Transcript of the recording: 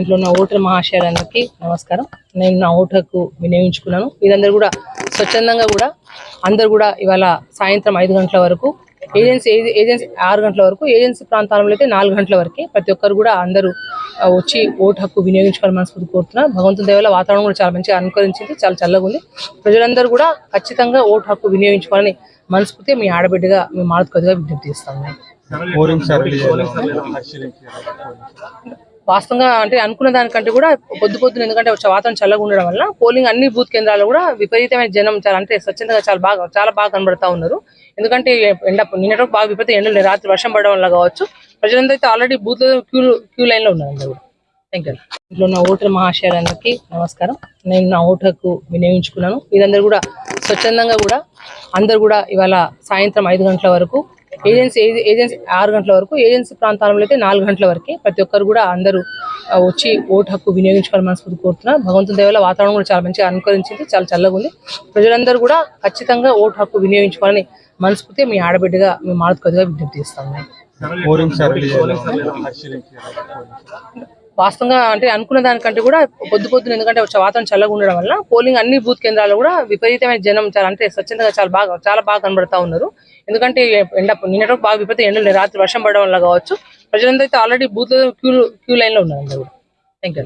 ఇంట్లో ఉన్న ఓటర్ మహాశయాలందరికీ నమస్కారం. నేను నా ఓటర్కు హక్కు వినియోగించుకున్నాను. మీరందరూ కూడా స్వచ్ఛందంగా కూడా అందరు కూడా ఇవాళ సాయంత్రం ఐదు గంటల వరకు ఏజెన్సీ ఏజెన్సీ ఆరు గంటల వరకు ఏజెన్సీ ప్రాంతాలలో అయితే నాలుగు గంటల వరకే ప్రతి ఒక్కరు కూడా అందరూ వచ్చి ఓటు హక్కు వినియోగించుకోవాలని మనస్ఫూర్తి కోరుతున్నారు భగవంతుని దేవల వాతావరణం కూడా చాలా మంచిగా అనుకరించింది చాలా చల్లగా ఉంది. ప్రజలందరూ కూడా ఖచ్చితంగా ఓటు హక్కు వినియోగించుకోవాలని మనస్ఫూర్తిగా మీ ఆడబిడ్డగా మీ మారుతుకదిగా విజ్ఞప్తి చేస్తాను వాస్తవంగా అంటే అనుకున్న దానికంటే కూడా పొద్దు పొద్దున ఎందుకంటే వాతావరణం చల్లగా ఉండడం వల్ల పోలింగ్ అన్ని బూత్ కేంద్రాలు కూడా విపరీతమైన జనం చాలా అంటే స్వచ్ఛందంగా చాలా బాగా చాలా బాగా కనబడతా ఉన్నారు. ఎందుకంటే ఎండ నిన్నటి బాగా విపరీత ఎండలు రాత్రి వర్షం పడడం వల్ల కావచ్చు. ప్రజలందరూ అయితే ఆల్రెడీ బూత్ క్యూ క్యూ లైన్లో ఉన్నారు అందరూ కూడా థ్యాంక్ యూ ఇంట్లో ఉన్న ఓటర్ మహాశయాలందరికీ నమస్కారం. నేను నా ఓటర్కు వినియోగించుకున్నాను. మీరందరూ కూడా స్వచ్ఛందంగా కూడా అందరు కూడా ఇవాళ సాయంత్రం ఐదు గంటల వరకు ఏజెన్సీ ఏజెన్సీ ఆరు గంటల వరకు ఏజెన్సీ ప్రాంతాలలో అయితే నాలుగు గంటల వరకే ప్రతి ఒక్కరు కూడా అందరూ వచ్చి ఓటు హక్కు వినియోగించుకోవాలి మనస్ఫూర్తి కోరుతున్నారు భగవంతుని దేవల వాతావరణం కూడా చాలా మంచిగా అనుకరించింది చాలా చల్లగా ఉంది. ప్రజలందరూ కూడా ఖచ్చితంగా ఓటు హక్కు వినియోగించుకోవాలని మనస్ఫూర్తిగా మీ ఆడబిడ్డగా మీ మారుతుకదిగా విజ్ఞప్తి చేస్తాను వాస్తవంగా అంటే అనుకున్న దానికంటే కూడా పొద్దు పొద్దున ఎందుకంటే వచ్చే వాతావరణం చల్లగా ఉండడం వల్ల పోలింగ్ అన్ని బూత్ కేంద్రాల్లో కూడా విపరీతమైన జనం చాలా అంటే స్వచ్ఛందంగా చాలా బాగా చాలా బాగా కనబడతా ఉన్నారు. ఎందుకంటే ఎండ నిన్నటి బాగా విపరీత ఎండలు రాత్రి వర్షం పడడం వల్ల కావచ్చు. ప్రజలందరూ అయితే ఆల్రెడీ బూత్ క్యూ క్యూ లైన్లో ఉన్నారు అందరూ కూడా థ్యాంక్ యూ